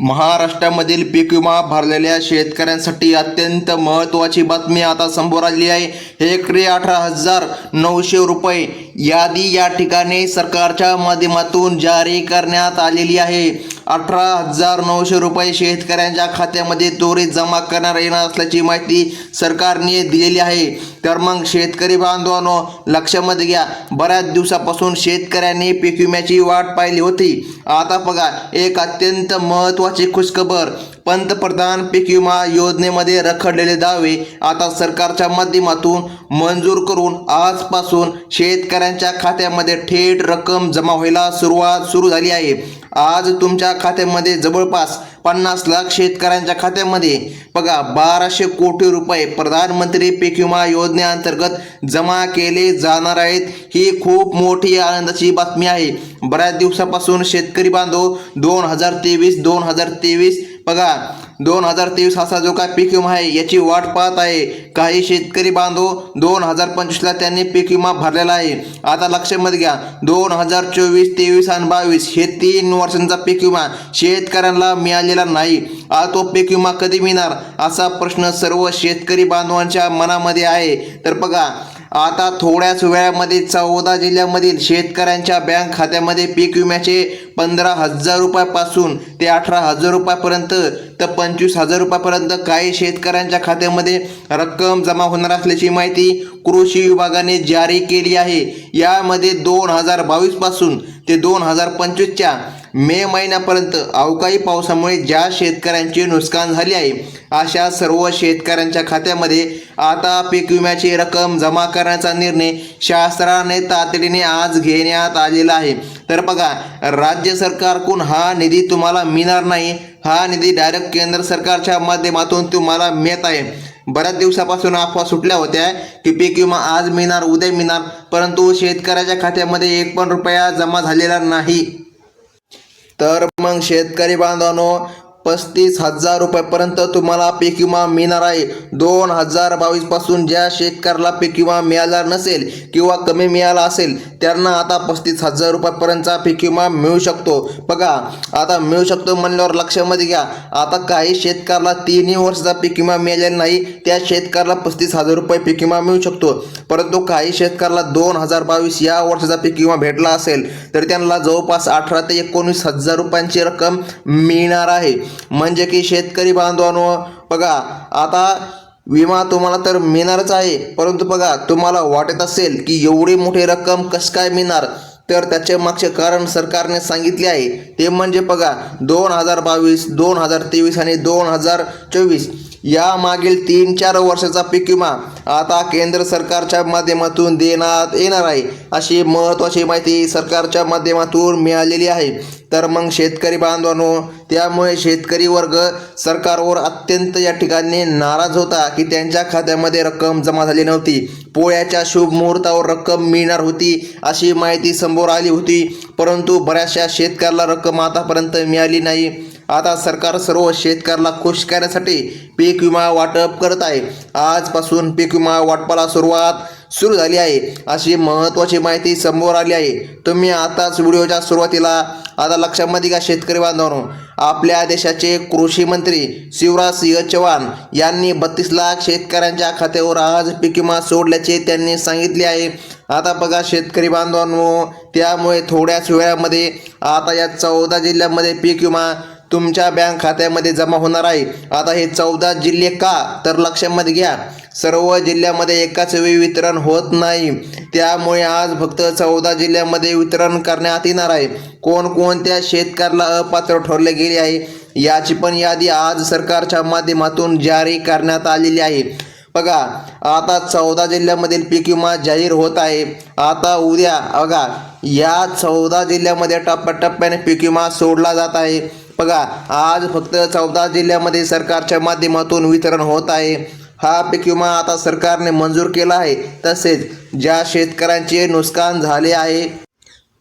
महाराष्ट्रामधील पीक विमा भरलेल्या शेतकऱ्यांसाठी अत्यंत महत्त्वाची बातमी आता समोर आली आहे. हेक्टरी अठरा हजार नऊशे रुपये यादी या ठिकाणी सरकारच्या माध्यमातून जारी करण्यात आलेली आहे. अठरा हजार नऊशे रुपये शेतकऱ्यांच्या खात्यामध्ये त्वरित जमा करणार येणार असल्याची माहिती सरकारने दिलेली आहे. तर मग शेतकरी बांधवांनो लक्षामध्ये घ्या बऱ्याच दिवसापासून शेतकऱ्यांनी पीक विम्याची वाट पाहिली होती. आता बघा एक अत्यंत महत्त्वाची खुशखबर पंतप्रधान पीक विमा योजनेमध्ये रखडलेले दावे आता सरकारच्या माध्यमातून मंजूर करून आजपासून शेतकऱ्यांच्या खात्यामध्ये थेट रक्कम जमा व्हायला सुरुवात सुरू झाली आहे. आज तुमच्या खात्यामध्ये जवळपास पन्नास लाख शेतकऱ्यांच्या खात्यामध्ये बघा बाराशे कोटी रुपये प्रधानमंत्री पीक विमा योजनेअंतर्गत जमा केले जाणार आहेत. ही खूप मोठी आनंदाची बातमी आहे. बऱ्याच दिवसापासून शेतकरी बांधव दोन हजार तेवीस दोन हजार तेवीस बघा दोन हजार तेवीस असा जो काय पीक विमा आहे याची वाट पाहत आहे. काही शेतकरी बांधव दोन हजार पंचवीसला त्यांनी पीक विमा भरलेला आहे. आता लक्षामध्ये घ्या दोन हजार चोवीस तेवीस आणि बावीस हे तीन वर्षांचा पीक विमा शेतकऱ्यांना मिळालेला नाही. आता तो पीक विमा कधी मिळणार? असा प्रश्न सर्व शेतकरी बांधवांच्या मनामध्ये आहे. तर बघा आता थोड्याच वेळामध्ये चौदा जिल्ह्यामधील शेतकऱ्यांच्या बँक खात्यामध्ये पीक विम्याचे पंधरा हजार रुपयापासून ते अठरा हजार रुपयापर्यंत तर पंचवीस हजार रुपयापर्यंत काही शेतकऱ्यांच्या खात्यामध्ये रक्कम जमा होणार असल्याची माहिती कृषी विभागाने जारी केली आहे. यामध्ये दोन हजार बावीसपासून ते दोन हजार पंचवीसच्या मे महिन्यापर्यंत अवकाळी पावसामुळे ज्या शेतकऱ्यांचे नुकसान झाले आहे अशा सर्व शेतकऱ्यांच्या खात्यामध्ये आता पीक विम्याची रक्कम जमा करण्याचा निर्णय शासनाने तातडीने आज घेण्यात आलेला आहे. तर बघा राज्य सरकारकडून हा निधी तुम्हाला मिळणार नाही हा निधी डायरेक्ट केंद्र सरकारच्या माध्यमातून तुम्हाला मिळत आहे. बऱ्याच दिवसापासून अफवा सुटल्या होत्या की पीक विमा आज मिळणार उद्या मिळणार परंतु शेतकऱ्याच्या खात्यामध्ये एक पण रुपया जमा झालेला नाही. तर मग शेतकरी बांधवांनो पस्तीस हजार रुपयापर्यंत तुम्हाला पीक विमा मिळणार आहे. दोन हजार बावीसपासून ज्या शेतकऱ्याला पीक विमा मिळाला नसेल किंवा कमी मिळाला असेल त्यांना आता पस्तीस हजार रुपयापर्यंतचा पीक विमा मिळू शकतो. बघा आता मिळू शकतो म्हणल्यावर लक्षामध्ये घ्या. आता काही शेतकऱ्याला तिन्ही वर्षाचा पीक विमा मिळालेला नाही त्या शेतकऱ्याला पस्तीस हजार रुपये पीक विमा मिळू शकतो. परंतु काही शेतकऱ्याला दोन हजार बावीस या वर्षाचा पीक विमा भेटला असेल तर त्यांना जवळपास अठरा ते एकोणीस हजार रुपयांची रक्कम मिळणार आहे. म्हणजे की शेतकरी बांधवांनो बघा आता विमा तुम्हाला तर मिळणारच आहे परंतु बघा तुम्हाला वाटत असेल की एवढी मोठी रक्कम कसं काय मिळणार? तर त्याचे मागचे कारण सरकारने सांगितले आहे. ते म्हणजे बघा दोन हजार बावीस दोन हजार तेवीस आणि दोन हजार चोवीस. या मागील तीन चार वर्षाचा पीक विमा आता केंद्र सरकारच्या माध्यमातून देण्यात येणार आहे. अशी महत्त्वाची माहिती सरकारच्या माध्यमातून मिळालेली आहे. तर मग शेतकरी बांधवांनो त्यामुळे शेतकरी वर्ग सरकारवर अत्यंत या ठिकाणी नाराज होता की त्यांच्या खात्यामध्ये रक्कम जमा झाली नव्हती. पोळ्याच्या शुभ मुहूर्तावर रक्कम मिळणार होती अशी माहिती समोर आली होती. परंतु बऱ्याचशा शेतकऱ्याला रक्कम आतापर्यंत मिळाली नाही. आता सरकार सर्व शेतकऱ्याला खुश करण्यासाठी पीक विमा वाटप करत आहे. आजपासून पीक विमा वाटपाला सुरुवात सुरू झाली आहे. अशी महत्त्वाची माहिती समोर आली आहे. तुम्ही आताच व्हिडिओच्या सुरुवातीला आता लक्षामध्ये घ्या शेतकरी बांधवांनो. आपल्या देशाचे कृषी मंत्री शिवराज सिंह चौहान यांनी बत्तीस लाख शेतकऱ्यांच्या खात्यावर आज पीक विमा सोडल्याचे त्यांनी सांगितले आहे. आता बघा शेतकरी बांधवांनो त्यामुळे थोड्याच वेळामध्ये आता या चौदा जिल्ह्यामध्ये पीक विमा तुमच्या बँक खात्यामध्ये जमा होणार आहे. आता हे चौदा जिल्हे का? तर लक्षामध्ये घ्या. सर्व जिल्ह्यामध्ये एकाच वेळी वितरण होत नाही. त्यामुळे आज फक्त चौदा जिल्ह्यामध्ये वितरण करण्यात येणार आहे. कोणकोणत्या शेतकऱ्याला अपात्र ठरले गेले आहे? याची पण यादी आज सरकारच्या माध्यमातून जारी करण्यात आलेली आहे. बघा आता चौदा जिल्ह्यामधील पीक विमा जाहीर होत आहे. आता उद्या बघा या चौदा जिल्ह्यामध्ये टप्प्याटप्प्याने पीक विमा सोडला जात आहे. बघा आज फक्त चौदा जिल्ह्यामध्ये सरकारच्या माध्यमातून वितरण होत आहे. हा पीक विमा आता सरकारने मंजूर केला आहे. तसेच ज्या शेतकऱ्यांचे नुकसान झाले आहे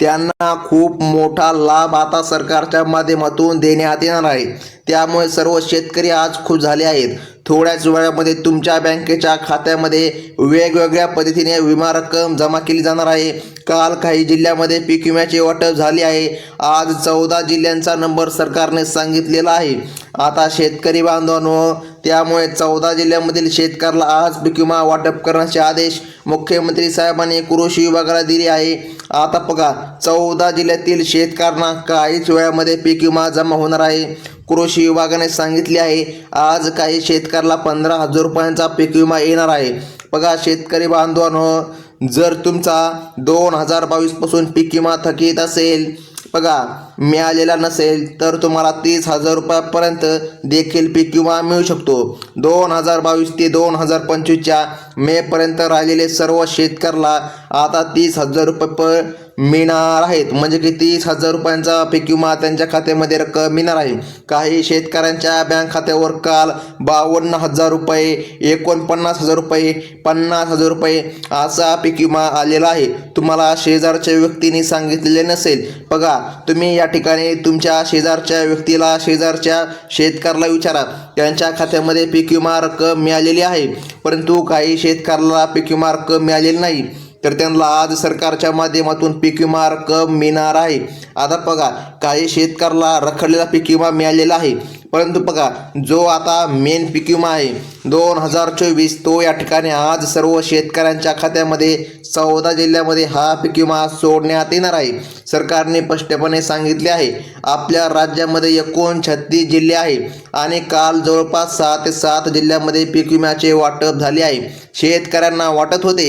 त्यांना खूप मोठा लाभ आता सरकारच्या माध्यमातून देण्यात येणार आहे. त्यामुळे सर्व शेतकरी आज खुश झाले आहेत. थोड्याच वेळामध्ये तुमच्या बँकेच्या खात्यामध्ये वेगवेगळ्या पद्धतीने विमा रक्कम जमा केली जाणार आहे. काल काही जिल्ह्यामध्ये पीक विम्याचे वाटप झाले आहे. आज चौदा जिल्ह्यांचा नंबर सरकारने सांगितलेला आहे. आता शेतकरी बांधवांनो त्यामुळे चौदा जिल्ह्यामधील शेतकऱ्याला आज पीक विमा वाटप करण्याचे आदेश मुख्यमंत्री साहेबांनी कृषी विभागाला दिले आहे. आता बघा चौदा जिल्ह्यातील शेतकऱ्यांना काहीच वेळामध्ये पीक विमा जमा होणार आहे. कृषी विभागाने सांगितले आहे आज काही शेतकऱ्याला पंधरा हजार रुपयांचा पीक विमा येणार आहे. बघा शेतकरी बांधवांनो जर तुमचा दोन हजार बावीसपासून पीक विमा थकीत असेल बघा मिळालेला नसेल तर तुम्हाला तीस हजार रुपयापर्यंत देखील पीक विमा मिळू शकतो. दोन हजार बावीस ते दोन हजार पंचवीसच्या मेपर्यंत राहिलेले सर्व शेतकऱ्याला आता तीस हजार रुपये प मिळणार आहेत. म्हणजे की तीस हजार रुपयांचा पीक विमा त्यांच्या खात्यामध्ये रक्कम मिळणार आहे. काही शेतकऱ्यांच्या बँक खात्यावर काल बावन्न हजार रुपये एकोणपन्नास हजार रुपये पन्नास हजार रुपये असा पीक विमा आलेला आहे. तुम्हाला शेजारच्या व्यक्तीने सांगितलेले नसेल. बघा तुम्ही या ठिकाणी तुमच्या शेजारच्या व्यक्तीला शेजारच्या शेतकऱ्याला विचारा. त्यांच्या खात्यामध्ये पीक विमा रक्कम मिळालेली आहे. परंतु काही शेतकऱ्याला पीक विमा रक्कम मिळालेली नाही तर त्यांना आज सरकारच्या माध्यमातून पीक विमा रक्कम मिळणार आहे. आता बघा काही शेतकऱ्याला रखडलेला पीक विमा मिळालेला आहे. परंतु बघा जो आता मेन पीक विमा आहे दोन हजार चोवीस तो या ठिकाणी आज सर्व शेतकऱ्यांच्या खात्यामध्ये चौदा जिल्ह्यामध्ये हा पीक विमा सोडण्यात येणार आहे. सरकारने स्पष्टपणे सांगितले आहे. आपल्या राज्यामध्ये एकूण छत्तीस जिल्हे आहे आणि काल जवळपास सहा ते सात जिल्ह्यामध्ये पीक विम्याचे वाटप झाले आहे. शेतकऱ्यांना वाटत होते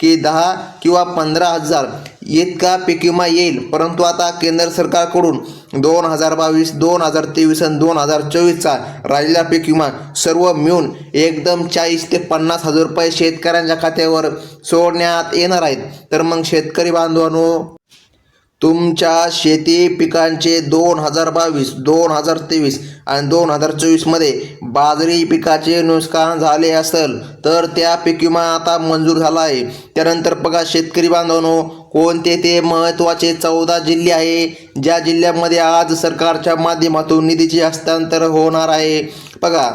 की दहा किंवा पंधरा हजार इतका पीक विमा येईल. परंतु आता केंद्र सरकारकडून दोन हजार बावीस दोन हजार तेवीस आणि दोन हजार चोवीसचा राहिलेला पीक विमा सर्व मिळून एकदम चाळीस ते पन्नास हजार रुपये शेतकऱ्यांच्या खात्यावर सोडण्यात येणार आहेत. तर मग शेतकरी बांधवांनो तुमच्या शेती पिकांचे दोन हजार बावीस दोन हजार तेवीस आणि दोन हजार चोवीसमध्ये बाजरी पिकाचे नुकसान झाले असेल तर त्या पीक विमा आता मंजूर झाला आहे. त्यानंतर बघा शेतकरी बांधवांनो कोणते ते महत्त्वाचे चौदा जिल्हे आहे? ज्या जिल्ह्यामध्ये आज सरकारच्या माध्यमातून निधीचे हस्तांतर होणार आहे? बघा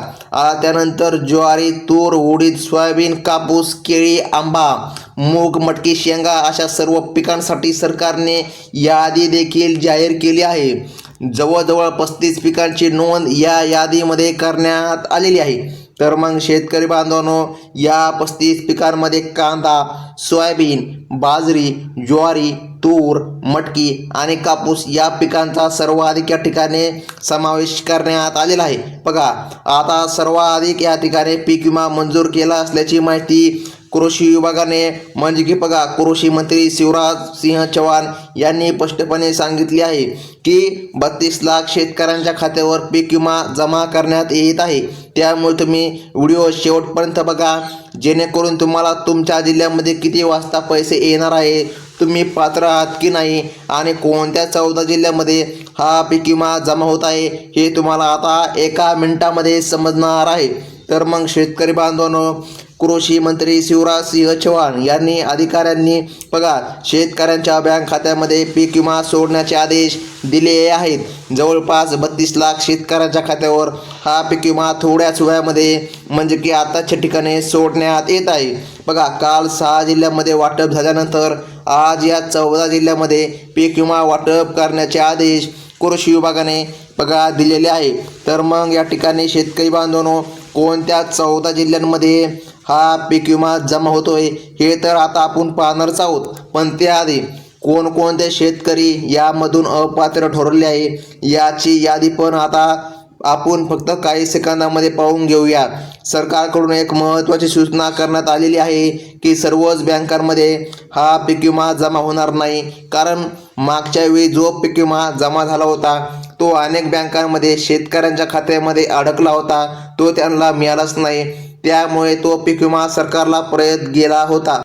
त्यानंतर ज्वारी तूर उडीद सोयाबीन कापूस केळी आंबा मूग मटकी शेंगा अशा सर्व पिकांसाठी सरकारने यादी देखील जाहीर केली आहे. जवळजवळ पस्तीस पिकांची नोंद या यादीमध्ये करण्यात आलेली आहे. तर मग शेतकरी बांधवांनो या पस्तीस पिकांमध्ये कांदा सोयाबीन बाजरी ज्वारी तूर मटकी आणि कापूस या पिकांचा सर्वाधिक या ठिकाणी समावेश करण्यात आलेला आहे. बघा आता सर्वाधिक या ठिकाणी पीक विमा मंजूर केला असल्याची माहिती कृषी विभागाने म्हणजे की बघा कृषी मंत्री शिवराज सिंह चव्हाण यांनी स्पष्टपणे सांगितले आहे की बत्तीस लाख शेतकऱ्यांच्या खात्यावर पीक विमा जमा करण्यात येत आहे. त्यामुळे तुम्ही व्हिडिओ शेवटपर्यंत बघा. जेणेकरून तुम्हाला तुमच्या जिल्ह्यामध्ये किती वाजता पैसे येणार आहे तुम्ही पात्र आहात की नाही आणि कोणत्या चौदा जिल्ह्यामध्ये हा पीक विमा जमा होत आहे हे तुम्हाला आता एका मिनिटामध्ये समजणार आहे. तर मग शेतकरी बांधवांनो कृषी मंत्री शिवराज सिंह चौहान यांनी अधिकाऱ्यांनी पगार शेतकऱ्यांच्या बँक खात्यामध्ये पीक विमा सोडण्याचे आदेश दिले आहेत. जवळपास बत्तीस लाख शेतकऱ्यांच्या खात्यावर हा पीक विमा थोड्याच वेळामध्ये म्हणजे की आताच्या ठिकाणी सोडण्यात येत आहे. बघा काल सहा जिल्ह्यामध्ये वाटप झाल्यानंतर आज या चौदा जिल्ह्यामध्ये पीक विमा वाटप करण्याचे आदेश कृषी विभागाने बघा दिलेले आहे. तर मग या ठिकाणी शेतकरी बांधवांनो कोणत्या चौदा जिल्ह्यांमध्ये हा पीक विमा जमा होतोय हे तर आता आपण पाहणारच आहोत. पण त्याआधी कोणकोणते शेतकरी यामधून अपात्र ठरवले आहे याची यादी पण आता आपण फक्त काही सेकंदामध्ये पाहून घेऊया. सरकारकडून एक महत्त्वाची सूचना करण्यात आलेली आहे की सर्वच बँकांमध्ये हा पीक विमा जमा होणार नाही. कारण मागच्या वेळी जो पीक विमा जमा झाला होता तो अनेक बँकांमध्ये शेतकऱ्यांच्या खात्यामध्ये अडकला होता. तो त्यांना मिळालाच नाही. त्यामुळे तो पीक विमा सरकारला परत गेला होता.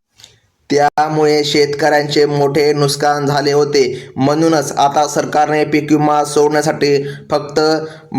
त्यामुळे शेतकऱ्यांचे मोठे नुकसान झाले होते. म्हणूनच आता सरकारने पीक विमा सोडण्यासाठी फक्त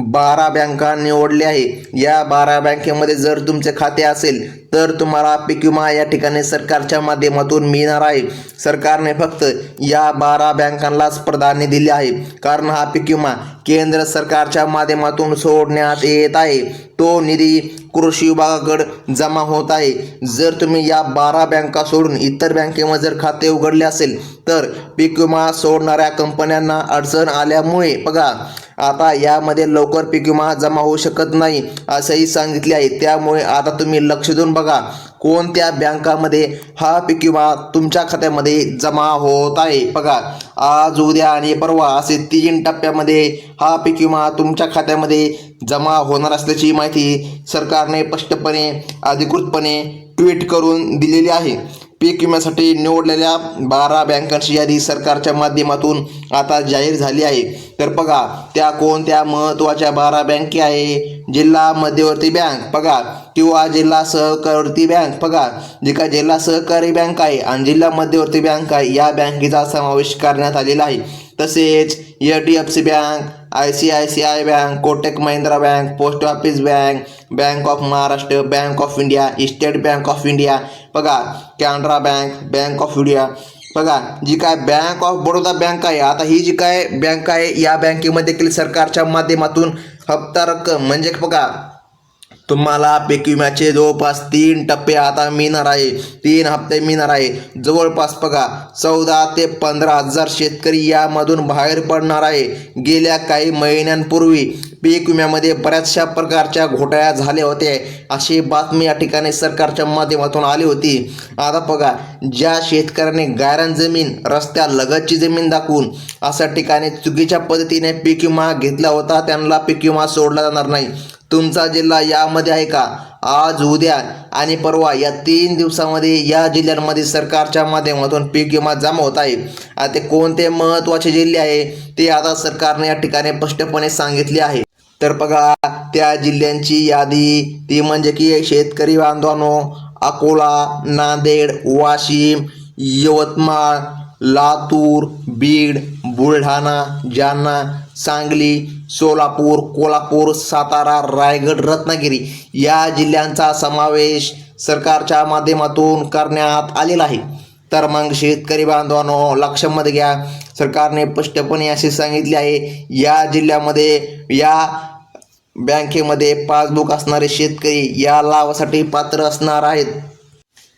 बारा बँका निवडल्या आहे. या बारा बँकेमध्ये जर तुमचे खाते असेल तर तुम्हाला पीक विमा या ठिकाणी सरकारच्या माध्यमातून मिळणार आहे. सरकारने फक्त या बारा बँकांनाच प्राधान्य दिले आहे. कारण हा पीक विमा केंद्र सरकारच्या माध्यमातून सोडण्यात येत आहे. तो निधी कृषी विभागाकडे जमा होत आहे. जर तुम्ही या बारा बँका सोडून इतर बँकेमध्ये जर खाते उघडले असेल तर पीक विमा सोडणाऱ्या कंपन्यांना अडचण आल्यामुळे बघा आता यामध्ये लवकर पीक विमा जमा होऊ शकत नाही असंही सांगितले आहे. त्यामुळे आता तुम्ही लक्ष देऊन बघा कोणत्या बँकामध्ये हा पीक विमा तुमच्या खात्यामध्ये जमा होत आहे. बघा आज उद्या आणि परवा असे तीन टप्प्यामध्ये हा पीक विमा तुमच्या खात्यामध्ये जमा होणार असल्याची माहिती सरकारने स्पष्टपणे अधिकृतपणे ट्विट करून दिलेली आहे. पीक विम्यासाठी निवडलेल्या बारा बँकांची यादी सरकारच्या माध्यमातून आता जाहीर झाली आहे. तर बघा त्या कोणत्या महत्त्वाच्या बारा बँके आहे? जिल्हा मध्यवर्ती बँक बघा किंवा जिल्हा सहकारी बँक बघा जी काय जिल्हा सहकारी बँक आहे आणि जिल्हा मध्यवर्ती बँक आहे या बँकेचा समावेश करण्यात आलेला आहे. तसेच H D F C bank I C I C I bank Kotak Mahindra bank post office bank bank of Maharashtra bank of India State Bank of India. बघा Canara bank bank of India. बघा जी काय bank of Baroda bank आहे आता ही जी काय bank आहे या बँकेमध्ये देखील सरकारच्या माध्यमातून हप्ता रक्कम म्हणजे बघा तुम्हाला पीक विम्याचे जवळपास तीन टप्पे आता मिळणार आहे. तीन हप्ते मिळणार आहे. जवळपास बघा चौदा ते पंधरा हजार शेतकरी यामधून बाहेर पडणार आहे. गेल्या काही महिन्यांपूर्वी पीक विम्यामध्ये बऱ्याचशा प्रकारच्या घोटाळ्या झाल्या होत्या. अशी बातमी या ठिकाणी सरकारच्या माध्यमातून आली होती. आता बघा ज्या शेतकऱ्याने गायरान जमीन रस्त्या लगतची जमीन दाखवून अशा ठिकाणी चुकीच्या पद्धतीने पीक विमा घेतला होता त्यांना पीक विमा सोडला जाणार नाही. तुमचा जिल्हा यामध्ये आहे का? आज उद्या आणि परवा या तीन दिवसामध्ये या जिल्ह्यांमध्ये सरकारच्या माध्यमातून पीक विमा जमा होत आहे. आता ते कोणते महत्त्वाचे जिल्हे आहे ते आता सरकारने या ठिकाणी स्पष्टपणे सांगितले आहे. तर बघा त्या जिल्ह्यांची यादी ती म्हणजे की शेतकरी बांधवांनो अकोला नांदेड वाशिम यवतमाळ लातूर बीड बुलढाणा जालना सांगली सोलापूर कोल्हापूर सातारा रायगड रत्नागिरी या जिल्ह्यांचा समावेश सरकारच्या माध्यमातून करण्यात आलेला आहे. तर मग शेतकरी बांधवांनो लक्षामध्ये घ्या. सरकारने स्पष्टपणे असे सांगितले आहे या जिल्ह्यामध्ये या बँकेमध्ये पासबुक असणारे शेतकरी या लाभासाठी पात्र असणार आहेत.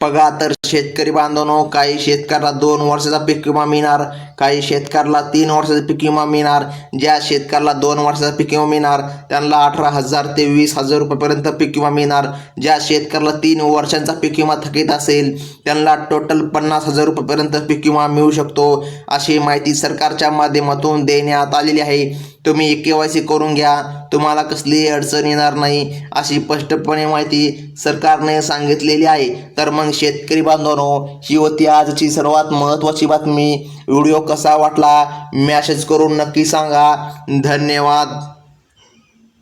बघा तर शेतकरी बांधवनो काही शेतकऱ्याला दोन वर्षाचा पीक विमा मिळणार काही शेतकऱ्याला तीन वर्षाचा पीक विमा मिळणार. ज्या शेतकऱ्याला दोन वर्षाचा पीक विमा मिळणार त्यांना अठरा हजार ते वीस हजार रुपयापर्यंत पीक विमा मिळणार. ज्या शेतकऱ्याला तीन वर्षांचा पीक विमा थकीत असेल त्यांना टोटल पन्नास हजार रुपयापर्यंत पीक विमा मिळू शकतो. अशी माहिती सरकारच्या माध्यमातून देण्यात आलेली आहे. तुम्ही के वाय सी करून घ्या. तुम्हाला कसलीही अडचण येणार नाही. अशी स्पष्टपणे माहिती सरकारने सांगितलेली आहे. तर मग शेतकरी बांधवांनो ही होती आजची सर्वात महत्त्वाची बातमी. व्हिडिओ कसा वाटला? मॅसेज करून नक्की सांगा. धन्यवाद.